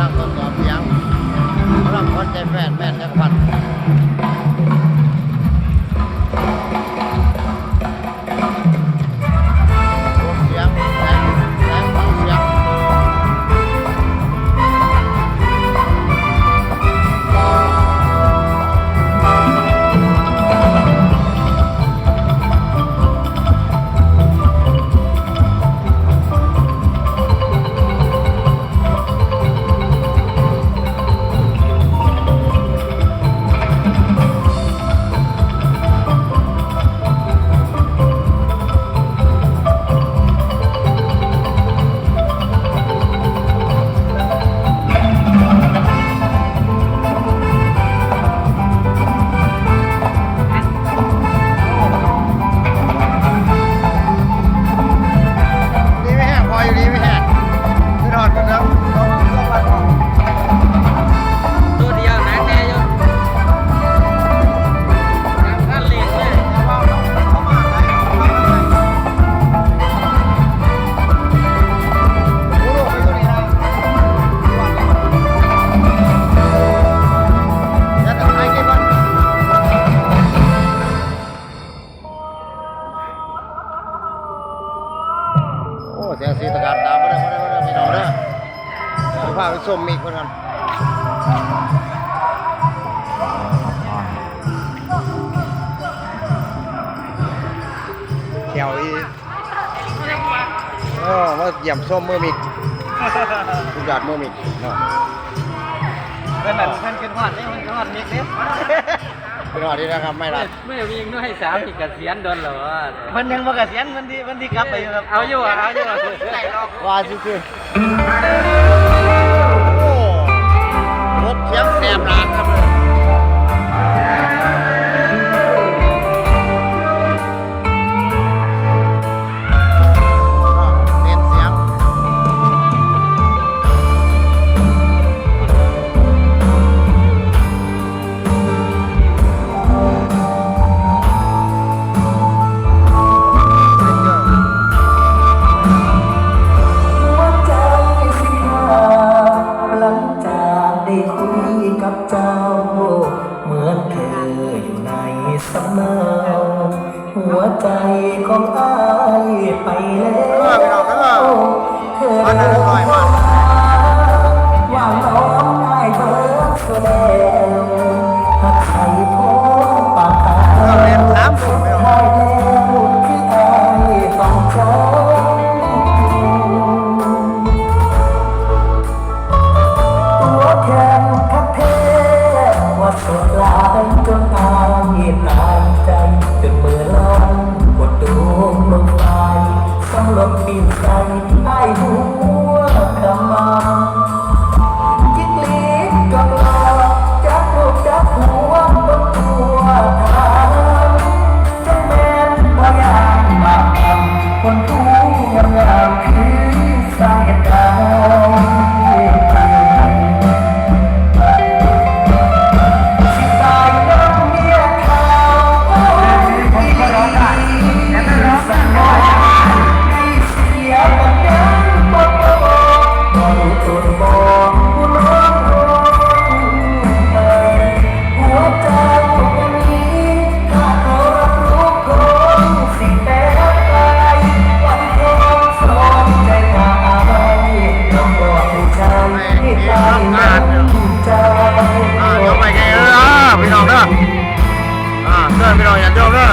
ลังทดสอบเสียงกำลังคนใจแฟนแม่นจังหวัด เสียงสีตะการตามมาเลยมาเลยมาเลยพี่น้องเด้อสุภาพไปส้มมีคนกันเขียวอีโอ้มาเยี่ยมส้มมือมิกคุณยอดมือมิกเนาะ เพื่อนเพื่อนขึ้นหอดนี่มันขึ้นหอดมิกเนี่ย คุณยอดดีนะครับไม่รับไม่มีน้อยสามอีกเกษียณโดนเหรอมันยังบ่เกษียณมันที่มันที่กลับไปอยู่ครับเอาอยู่อะเอาอยู่อะว่าซื่อๆโอ้ สำเนาหัวใจของอายไปแล้วเธอ องเด้อ่าเดินไปหน่อยอย่าเดิยวด้อ